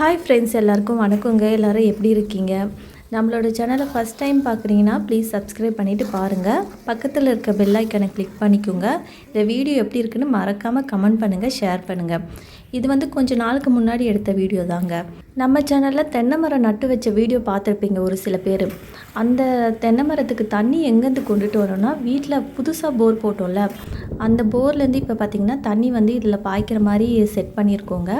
Hi friends எல்லாருக்கும் வணக்கங்க. எல்லோரும் எப்படி இருக்கீங்க? நம்மளோட சேனலை ஃபஸ்ட் டைம் பார்க்குறீங்கன்னா ப்ளீஸ் சப்ஸ்கிரைப் பண்ணிவிட்டு பாருங்கள் பக்கத்தில் இருக்க பெல் ஐக்கனை கிளிக் பண்ணிக்கோங்க. இந்த வீடியோ எப்படி இருக்குன்னு மறக்காமல் கமெண்ட் பண்ணுங்கள் ஷேர் பண்ணுங்கள் இது வந்து கொஞ்சம் நாளுக்கு முன்னாடி எடுத்த வீடியோ தாங்க. நம்ம சேனலில் தென்னை மரம் நட்டு வச்ச வீடியோ பார்த்துருப்பீங்க ஒரு சில பேர். அந்த தென்னை மரத்துக்கு தண்ணி எங்கேருந்து கொண்டுட்டு வரோன்னா வீட்டில் புதுசாக போர் போட்டோம்ல அந்த போர்லேருந்து இப்போ பார்த்திங்கன்னா தண்ணி வந்து இதில் பாய்க்கிற மாதிரி செட் பண்ணியிருக்கோங்க.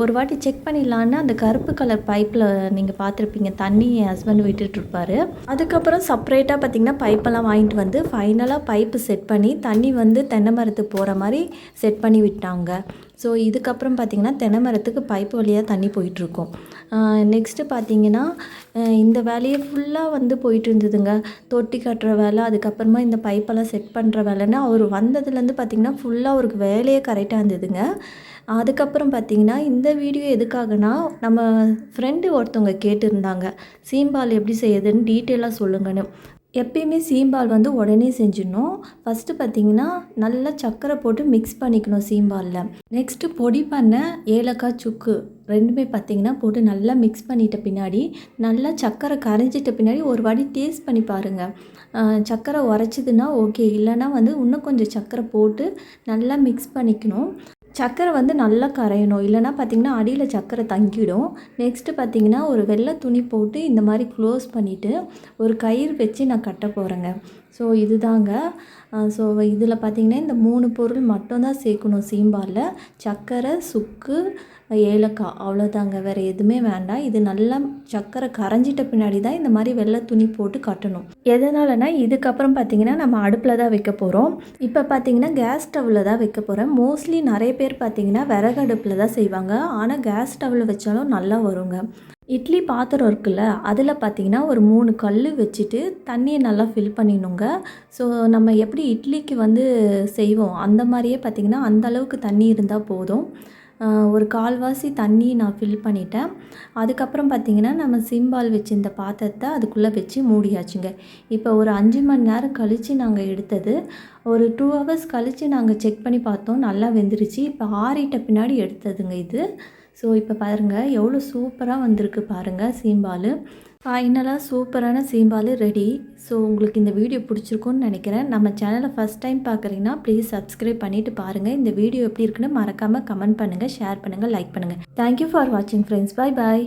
ஒரு வாட்டி செக் பண்ணிடலான்னு அந்த கருப்பு கலர் பைப்பில் நீங்கள் பார்த்துருப்பீங்க. தண்ணி என் ஹஸ்பண்ட் விட்டுட்ருப்பாரு அதுக்கப்புறம் செப்ரேட்டாக பார்த்தீங்கன்னா பைப்பெல்லாம் வாங்கிட்டு வந்து ஃபைனலாக பைப்பு செட் பண்ணி தண்ணி வந்து தென்னை மரத்துக்கு போகிற மாதிரி செட் பண்ணி விட்டாங்க. ஸோ இதுக்கப்புறம் பார்த்தீங்கன்னா தென்னை மரத்துக்கு பைப்பு வழியாக தண்ணி போயிட்டுருக்கோம். நெக்ஸ்ட்டு பார்த்தீங்கன்னா இந்த வேலையை ஃபுல்லாக வந்து போயிட்டு இருந்ததுங்க தொட்டி கட்டுற வேலை அதுக்கப்புறமா இந்த பைப்பெல்லாம் செட் பண்ணுற வேலைன்னு அவர் வந்ததுலேருந்து பார்த்தீங்கன்னா ஃபுல்லாக அவருக்கு வேலையே கரெக்டாக இருந்ததுங்க. அதுக்கப்புறம் பார்த்தீங்கன்னா இந்த வீடியோ எதுக்காகனா நம்ம ஃப்ரெண்டு ஒருத்தவங்க கேட்டிருந்தாங்க. சீம்பால் எப்படி செய்யுதுன்னு டீட்டெயிலாக சொல்லுங்கன்னு. எப்பயுமே சீம்பால் வந்து உடனே செஞ்சிடணும். ஃபஸ்ட்டு பார்த்தீங்கன்னா நல்லா சர்க்கரை போட்டு மிக்ஸ் பண்ணிக்கணும் சீம்பாலில். நெக்ஸ்ட்டு பொடி பண்ண ஏலக்காய் சுக்கு ரெண்டுமே பார்த்தீங்கன்னா போட்டு நல்லா மிக்ஸ் பண்ணிட்ட பின்னாடி நல்லா சர்க்கரை கரைஞ்சிட்ட பின்னாடி ஒரு வாட்டி டேஸ்ட் பண்ணி பாருங்கள் சர்க்கரை உரைச்சிதுன்னா ஓகே இல்லைன்னா வந்து இன்னும் கொஞ்சம் சர்க்கரை போட்டு நல்லா மிக்ஸ் பண்ணிக்கணும். சர்க்கரை வந்து நல்லா கரையணும். இல்லைன்னா பார்த்தீங்கன்னா அடியில் சர்க்கரை தங்கிடும். நெக்ஸ்ட்டு பார்த்திங்கன்னா ஒரு வெள்ளை துணி போட்டு இந்த மாதிரி க்ளோஸ் பண்ணிவிட்டு ஒரு கயிறு வச்சு நான் கட்ட போகிறேங்க ஸோ இதுதாங்க. ஸோ இதில் பார்த்தீங்கன்னா இந்த மூணு பொருள் மட்டும்தான் சேர்க்கணும் சீம்பாலில். சர்க்கரை சுக்கு ஏலக்காய். அவ்வளோதாங்க வேறு எதுவுமே வேண்டாம். இது நல்லா சர்க்கரை கரைஞ்சிட்ட பின்னாடி தான் இந்த மாதிரி வெள்ளை துணி போட்டு கட்டணும். எதனாலனா இதுக்கப்புறம் பார்த்தீங்கன்னா நம்ம அடுப்பில் தான் வைக்க போகிறோம் இப்போ பார்த்தீங்கன்னா கேஸ் ஸ்டவ்வில் தான் வைக்க போகிறேன் மோஸ்ட்லி நிறைய பேர் பார்த்திங்கன்னா விறகு அடுப்பில் தான் செய்வாங்க. ஆனால் கேஸ் ஸ்டவ்வில் வச்சாலும் நல்லா வருங்க. இட்லி பாத்திரம் இருக்குல்ல அதில் பார்த்தீங்கன்னா ஒரு மூணு கல் வச்சுட்டு தண்ணியை நல்லா ஃபில் பண்ணிடணுங்க. ஸோ நம்ம எப்படி இட்லிக்கு வந்து செய்வோம் அந்த மாதிரியே பார்த்தீங்கன்னா அந்த அளவுக்கு தண்ணி இருந்தால் போதும். ஒரு கால்வாசி தண்ணி நான் ஃபில் பண்ணிட்டேன். அதுக்கப்புறம் பார்த்தீங்கன்னா நம்ம சிம்பால் வச்சிருந்த பாத்திரத்தை அதுக்குள்ளே வச்சு மூடியாச்சுங்க. இப்போ ஒரு அஞ்சு மணி நேரம் கழித்து நாங்கள் எடுத்தது ஒரு டூ ஹவர்ஸ் கழித்து நாங்கள் செக் பண்ணி பார்த்தோம் நல்லா வெந்துருச்சு. இப்போ ஆறிட்ட பின்னாடி எடுத்ததுங்க இது. ஸோ இப்போ பாருங்கள் எவ்வளோ சூப்பராக வந்திருக்கு பாருங்கள் சீம்பால். ஃபைனலாக சூப்பரான சீம்பால் ரெடி. ஸோ உங்களுக்கு இந்த வீடியோ பிடிச்சிருக்கும்னு நினைக்கிறேன். நம்ம சேனலை ஃபஸ்ட் டைம் பார்க்குறீங்கன்னா ப்ளீஸ் சப்ஸ்கிரைப் பண்ணிவிட்டு பாருங்கள் இந்த வீடியோ எப்படி இருக்குன்னு மறக்காமல் கமெண்ட் பண்ணுங்கள் ஷேர் பண்ணுங்கள் லைக் பண்ணுங்கள் தேங்க்யூ ஃபார் வாட்சிங் ஃப்ரெண்ட்ஸ் பை பாய்